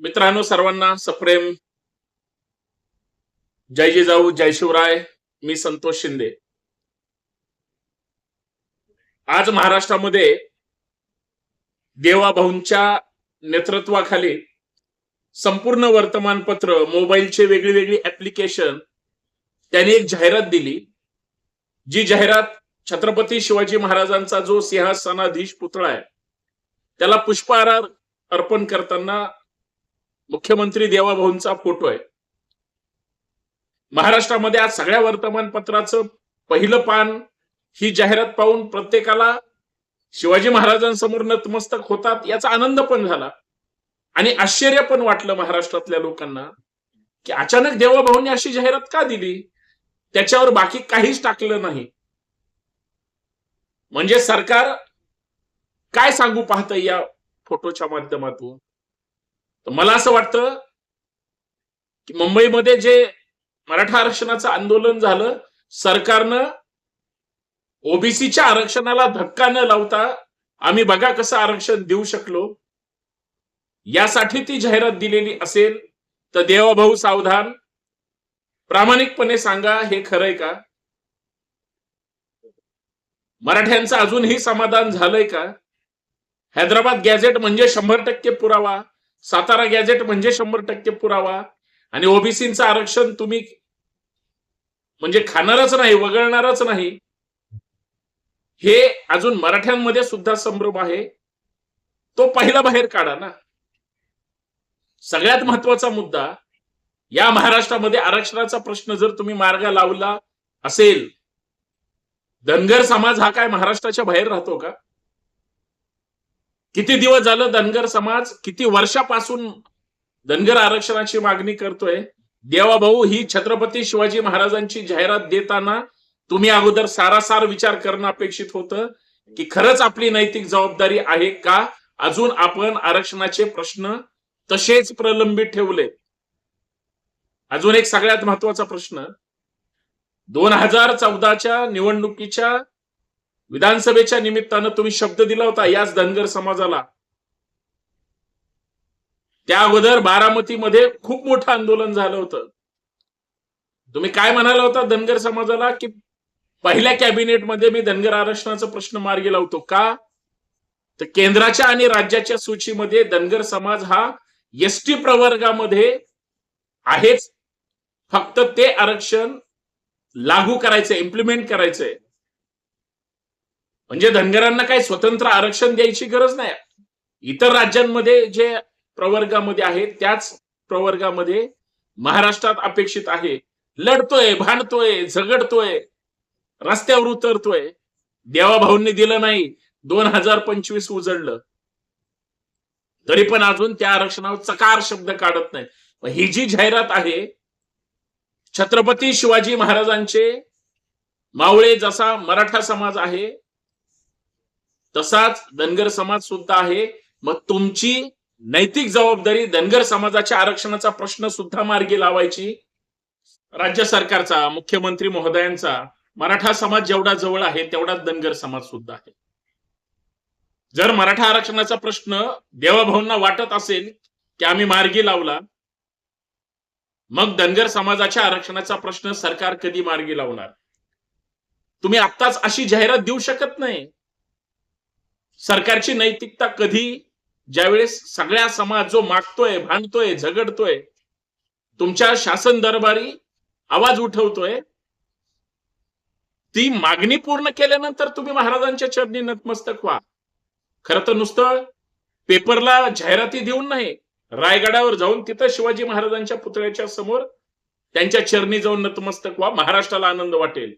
मित्रांनो सर्वांना सप्रेम. जय जिजाऊ जय शिवराय मी संतोष शिंदे. आज महाराष्ट्रामध्ये देवाभाऊंच्या नेतृत्वाखाली संपूर्ण वर्तमानपत्र मोबाईलचे वेगळी वेगळी ऍप्लिकेशन त्यांनी एक जाहिरात दिली जी जाहिरात छत्रपती शिवाजी महाराजांचा जो सिंहासनाधीश पुतळा आहे त्याला पुष्पहार अर्पण करताना मुख्यमंत्री देवाभाऊंचा फोटो आहे. महाराष्ट्रामध्ये आज सगळ्या वर्तमानपत्राचं पहिलं पान ही जाहिरात पाहून प्रत्येकाला शिवाजी महाराजांसमोर नतमस्तक होतात याचा आनंद पण झाला. आणि आश्चर्य पण वाटलं महाराष्ट्रातल्या लोकांना की अचानक देवाभाऊंनी अशी जाहिरात का दिली? त्याच्यावर बाकी काहीच टाकलं नाही. म्हणजे सरकार काय सांगू पाहत या फोटोच्या माध्यमातून? तर मला असं वाटतं की मुंबईमध्ये जे मराठा आरक्षणाचं आंदोलन झालं सरकारनं ओबीसीच्या आरक्षणाला धक्का न लावता आम्ही बघा कसं आरक्षण देऊ शकलो. यासाठी ती जाहिरात दिलेली असेल तर देवाभाऊ सावधान. प्रामाणिकपणे सांगा हे खरंय का? मराठ्यांचं अजूनही समाधान झालंय का? हैदराबाद गॅझेट म्हणजे शंभर टक्के पुरावा. सातारा गॅझेट म्हणजे शंभर टक्के पुरावा. आणि ओबीसीचं आरक्षण तुम्ही म्हणजे खाणारच नाही वगळणारच नाही. हे अजून मराठ्यांमध्ये सुद्धा संभ्रम आहे. तो पहिला बाहेर काढा ना. सगळ्यात महत्त्वाचा मुद्दा या महाराष्ट्रामध्ये आरक्षणाचा प्रश्न जर तुम्ही मार्ग लावला असेल धनगर समाज हा काय महाराष्ट्राच्या बाहेर राहतो का? किती दिवस झालं धनगर समाज किती वर्षापासून धनगर आरक्षणाची मागणी करतोय? देवाभाऊ ही छत्रपती शिवाजी महाराजांची जाहिरात देताना तुम्ही अगोदर सारासार विचार करणं अपेक्षित होतं की खरंच आपली नैतिक जबाबदारी आहे का? अजून आपण आरक्षणाचे प्रश्न तसेच प्रलंबित ठेवले. अजून एक सगळ्यात महत्त्वाचा प्रश्न. दोन हजार चौदाच्या निवडणुकीच्या विधानसभेच्या निमित्तानं तुम्ही शब्द दिला होता याच धनगर समाजाला. त्या अगोदर बारामतीमध्ये खूप मोठं आंदोलन झालं होतं. तुम्ही काय म्हणाला होता धनगर समाजाला की पहिल्या कॅबिनेटमध्ये मी धनगर आरक्षणाचा प्रश्न मार्गी लावतो का? तर केंद्राच्या आणि राज्याच्या सूचीमध्ये धनगर समाज हा एसटी प्रवर्गामध्ये आहेच. फक्त ते आरक्षण लागू करायचंय इम्प्लिमेंट करायचंय. म्हणजे धनगरांना काही स्वतंत्र आरक्षण द्यायची गरज नाही. इतर राज्यांमध्ये जे प्रवर्गामध्ये आहेत त्याच प्रवर्गामध्ये महाराष्ट्रात अपेक्षित आहे. लढतोय भांडतोय झगडतोय रस्त्यावर उतरतोय. देवाभाऊंनी दिलं नाही दोन हजार पंचवीस उजळलं तरी पण अजून त्या आरक्षणावर चकार शब्द काढत नाही. ही जी जाहिरात आहे छत्रपती शिवाजी महाराजांचे मावळे जसा मराठा समाज आहे तसाच धनगर समाज सुद्धा आहे. मग तुमची नैतिक जबाबदारी धनगर समाजाच्या आरक्षणाचा प्रश्न सुद्धा मार्गी लावायची. राज्य सरकारचा मुख्यमंत्री महोदयांचा मराठा समाज जेवढा जवळ आहे तेवढाच धनगर समाज सुद्धा आहे. जर मराठा आरक्षणाचा प्रश्न देवाभाऊंना वाटत असेल की आम्ही मार्गी लावला मग धनगर समाजाच्या आरक्षणाचा प्रश्न सरकार कधी मार्गी लावणार? तुम्ही आत्ताच अशी जाहिरात देऊ शकत नाही. सरकारची नैतिकता कधी ज्यावेळेस सगळ्या समाज जो मागतोय भांडतोय झगडतोय तुमच्या शासन दरबारी आवाज उठवतोय ती मागणी पूर्ण केल्यानंतर तुम्ही महाराजांच्या चरणी नतमस्तक व्हा. खरं तर नुसतं पेपरला जाहिराती देऊन नाही रायगडावर जाऊन तिथं शिवाजी महाराजांच्या पुतळ्याच्या समोर त्यांच्या चरणी जाऊन नतमस्तक व्हा महाराष्ट्राला आनंद वाटेल.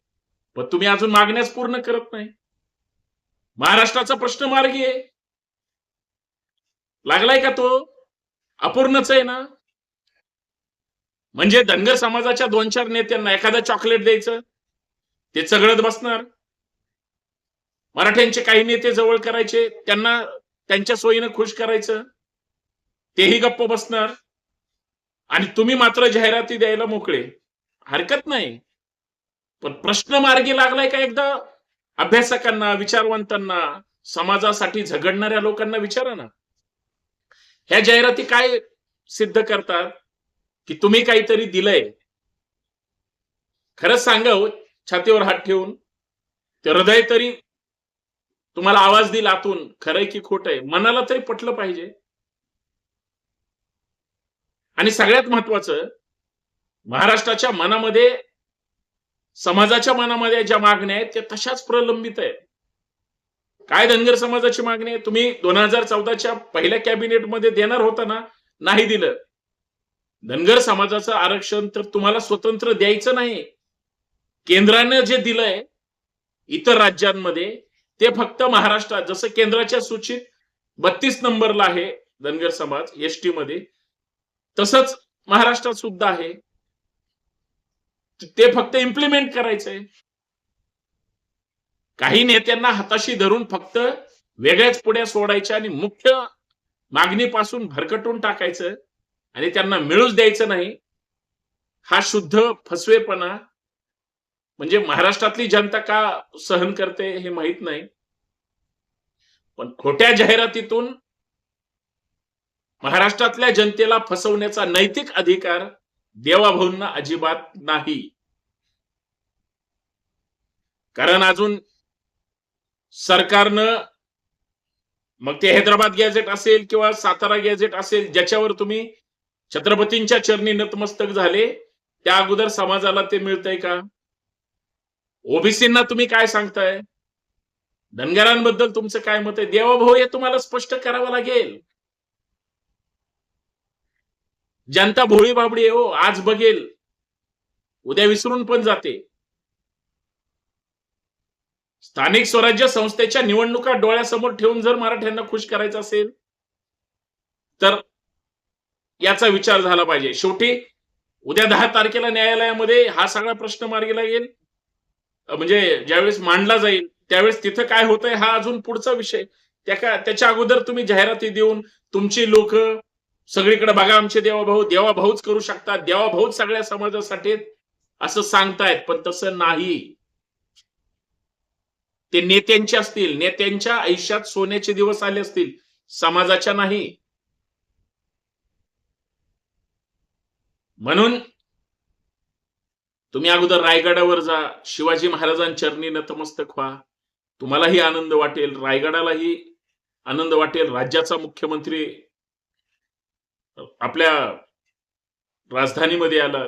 पण तुम्ही अजून मागण्यास पूर्ण करत नाही. महाराष्ट्राचा प्रश्न मार्गी आहे. लागलाय का तो? अपूर्णच आहे ना? म्हणजे धनगर समाजाच्या दोन चार नेत्यांना एखादा चॉकलेट द्यायचं ते चगळत बसणार. मराठ्यांचे काही नेते जवळ करायचे त्यांना त्यांच्या सोयीनं खुश करायचं तेही गप्प बसणार. आणि तुम्ही मात्र जाहिराती द्यायला मोकळे. हरकत नाही. पण प्रश्न मार्गी लागलाय का एकदा? अभ्यासकांना विचारवंतांना समाजासाठी झगडणाऱ्या लोकांना विचारा ना. ह्या जाहिराती काय सिद्ध करतात? की तुम्ही काहीतरी दिलंय. खरंच सांगा हो, छातीवर हात ठेवून. ते हृदय तरी तुम्हाला आवाज दिला आतून खरंय की खोट आहे मनाला तरी पटलं पाहिजे. आणि सगळ्यात महत्वाचं महाराष्ट्राच्या मनामध्ये समाजाच्या मनामध्ये ज्या मागण्या आहेत त्या तशाच प्रलंबित आहेत. काय धनगर समाजाची मागणी आहे? तुम्ही दोन हजार चौदाच्या पहिल्या कॅबिनेटमध्ये देणार होता ना? नाही दिलं. धनगर समाजाचं आरक्षण तर तुम्हाला स्वतंत्र द्यायचं नाही. केंद्रानं जे दिलंय इतर राज्यांमध्ये ते फक्त महाराष्ट्रात जसं केंद्राच्या सूचीत बत्तीस नंबरला आहे धनगर समाज एस टी मध्ये तसंच महाराष्ट्रात सुद्धा आहे. ते फक्त इम्प्लिमेंट करायचंय. काही नेत्यांना हाताशी धरून फक्त वेगळ्याच पुढ्या सोडायच्या आणि मुख्य मागणीपासून भरकटून टाकायचं आणि त्यांना मिळूच द्यायचं नाही हा शुद्ध फसवेपणा म्हणजे महाराष्ट्रातली जनता का सहन करते हे माहीत नाही. पण खोट्या जाहिरातीतून महाराष्ट्रातल्या जनतेला फसवण्याचा नैतिक अधिकार देवाभाऊंना अजिबात नाही. कारण अजून सरकारनं मग ते हैदराबाद गॅझेट असेल किंवा सातारा गॅझेट असेल ज्याच्यावर तुम्ही छत्रपतींच्या चरणी नतमस्तक झाले त्या अगोदर समाजाला ते मिळतंय का? ओबीसींना तुम्ही काय सांगताय? धनगरांबद्दल तुमचं काय मत आहे? देवाभाऊ हे तुम्हाला स्पष्ट करावं लागेल. जनता भोळी बाबडी हो आज बघेल. उद्या विसरून पण जाते. स्थानिक स्वराज्य संस्थेच्या निवडणुका डोळ्यासमोर ठेवून जर मराठ्यांना खुश करायचं असेल तर याचा विचार झाला पाहिजे. शेवटी उद्या दहा तारखेला न्यायालयामध्ये हा सगळा प्रश्न मार्गी लागेल. म्हणजे ज्यावेळेस मांडला जाईल त्यावेळेस तिथं काय होतंय हा अजून पुढचा विषय. त्या त्याच्या अगोदर तुम्ही जाहिराती देऊन तुमची लोक सगळीकडे बघा आमचे देवाभाऊ देवाभाऊच करू शकतात देवाभाऊच सगळ्या समाजासाठी असं सांगतायत पण तसं नाही. ते नेत्यांचे असतील नेत्यांच्या आयुष्यात सोन्याचे दिवस आले असतील समाजाच्या नाही. म्हणून तुम्ही अगोदर रायगडावर जा शिवाजी महाराजांचरणी नतमस्तक व्हा. तुम्हालाही आनंद वाटेल रायगडालाही आनंद वाटेल राज्याचा मुख्यमंत्री आपल्या राजधानीमध्ये आला.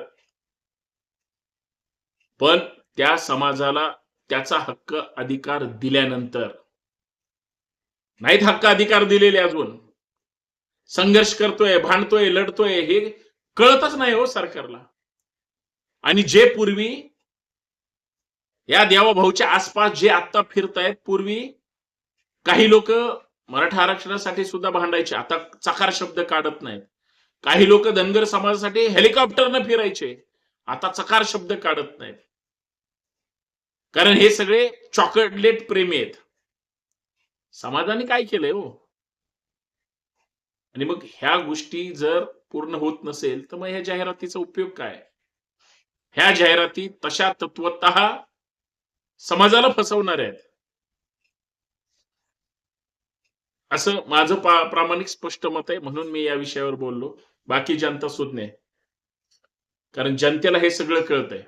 पण त्या समाजाला त्याचा हक्क अधिकार दिल्यानंतर नाहीत हक्क अधिकार दिलेले अजून. संघर्ष करतोय भांडतोय लढतोय हे कळतच नाही हो सरकारला. आणि जे पूर्वी या देवाभाऊच्या आसपास जे आत्ता फिरतायत पूर्वी काही लोक मराठा आरक्षणासाठी सुद्धा भांडायचे. आता चकार शब्द काढत नाहीत. काही लोक धनगर समाजासाठी हेलिकॉप्टरनं फिरायचे. आता चकार शब्द काढत नाहीत. कारण हे सगळे चॉकलेट प्रेमी आहेत. समाजाने काय केलंय हो? आणि मग ह्या गोष्टी जर पूर्ण होत नसेल तर मग ह्या जाहिरातीचा उपयोग काय? ह्या जाहिराती तशा तत्वत समाजाला फसवणार आहेत. असं माझं प्रामाणिक स्पष्ट मत आहे. म्हणून मी या विषयावर बोललो. बाकी जनता सुज्ञ आहे कारण जनतेला हे सगळं कळतंय.